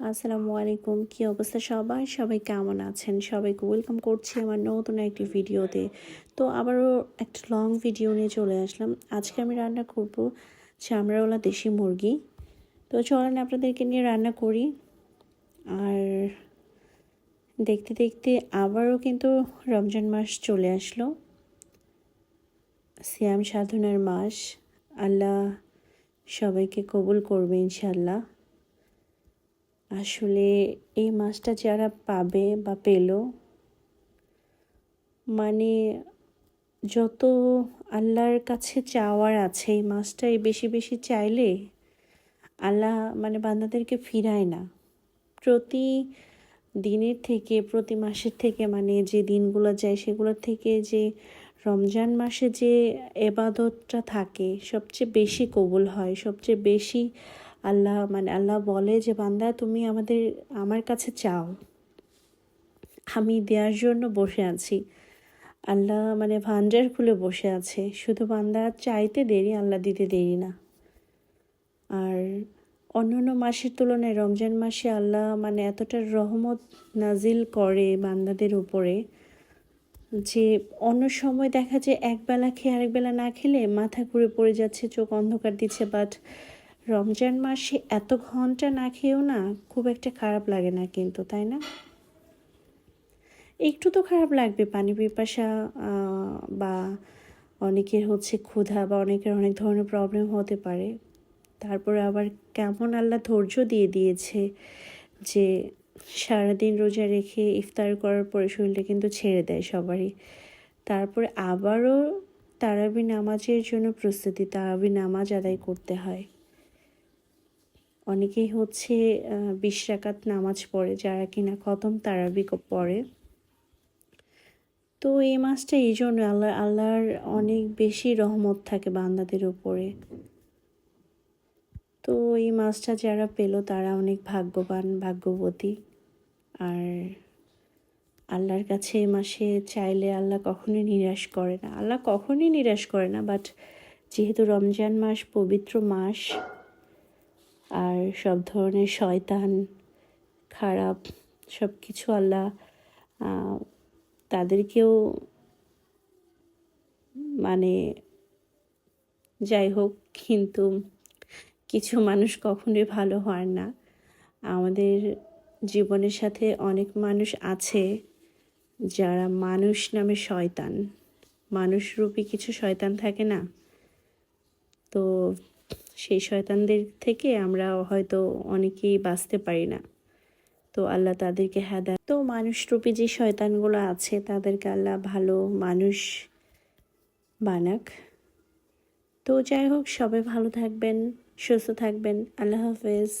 আসসালামু আলাইকুম। কী অবস্থা সবাই সবাই কেমন আছেন? সবাইকে ওয়েলকাম করছি আমার নতুন একটি ভিডিওতে। তো আবারও একটা লং ভিডিও নিয়ে চলে আসলাম। আজকে আমি রান্না করব চামড়াওয়ালা দেশি মুরগি। তো চলেন আপনাদেরকে নিয়ে রান্না করি। আর দেখতে দেখতে আবারও কিন্তু রমজান মাস চলে আসলো। সিয়াম সাধনার মাস। আল্লাহ সবাইকে কবুল করবে ইনশাল্লাহ আসলে এই মাছটা যারা পাবে বা পেল মানে যত আল্লাহর কাছে চাওয়ার আছে এই মাছটাই বেশি বেশি চাইলে আল্লাহ মানে বান্দাদেরকে ফিরায় না। প্রতি দিনের থেকে, প্রতি মাসের থেকে মানে যে দিনগুলো যায় সেগুলোর থেকে যে রমজান মাসে যে এবাদতটা থাকে সবচেয়ে বেশি কবুল হয়, সবচেয়ে বেশি আল্লাহ মানে আল্লাহ বলে যে, বান্দা, তুমি আমাদের, আমার কাছে চাও। আমি দেওয়ার জন্য বসে আছি। আল্লাহ মানে ভান্ডার খুলে বসে আছে। শুধু বান্দা চাইতে দেরি, আল্লাহ দিতে দেরি না। আর অন্যান্য মাসের তুলনায় রমজান মাসে আল্লাহ মানে এতটা রহমত নাজিল করে বান্দাদের উপরে যে, অন্য সময় দেখা যায় একবেলা খেয়ে আরেকবেলা না খেলে মাথা ঘুরে পড়ে যাচ্ছে, চোখ অন্ধকার দিচ্ছে বাট রমজান মাসে এত ঘণ্টা না খেয়েও না খুব একটা খারাপ লাগে না কিন্তু, তাই না? একটু তো খারাপ লাগবে, পানি পিপাসা বা অনেকের হচ্ছে ক্ষুধা বা অনেকের অনেক ধরনের প্রবলেম হতে পারে। তারপরে আবার কেমন আল্লাহ ধৈর্য দিয়ে দিয়েছে যে সারাদিন রোজা রেখে ইফতার করার পরে শরীরটা কিন্তু ছেড়ে দেয় সবারই। তারপরে আবারও তারাবি নামাজের জন্য প্রস্তুতি, তারাবি নামাজ আদায় করতে হয়। অনেকেই হচ্ছে বিশ রাকাত নামাজ পড়ে, যারা কিনা খতম তারাবি পড়ে। তো এই মাসটা এই জন্য আল্লাহ, আল্লাহর অনেক বেশি রহমত থাকে বান্দাদের উপরে। তো এই মাছটা যারা পেল, তারা অনেক ভাগ্যবান, ভাগ্যবতী। আর আল্লাহর কাছে এই মাসে চাইলে আল্লাহ কখনোই নিরাশ করে না। আল্লাহ কখনোই নিরাশ করে না, বাট যেহেতু রমজান মাস, পবিত্র মাস আর সব ধরনের শয়তান, খারাপ সব কিছু আল্লাহ তাদেরকেও মানে যাই হোক, কিন্তু কিছু মানুষ কখনোই ভালো হয় না। আমাদের জীবনের সাথে অনেক মানুষ আছে যারা মানুষ নামে শয়তান। মানুষরূপী কিছু শয়তান থাকে না। তো সেই শয়তানদের থেকে আমরা হয়তো অনেকেই বাঁচতে পারি না। তো আল্লাহ তাদেরকে হ্যাঁ তো মানুষরূপী যে শয়তানগুলো আছে, তাদেরকে আল্লাহ ভালো মানুষ বানাক। তো যাই হোক, সবাই ভালো থাকবেন, সুস্থ থাকবেন। আল্লাহ হাফেজ।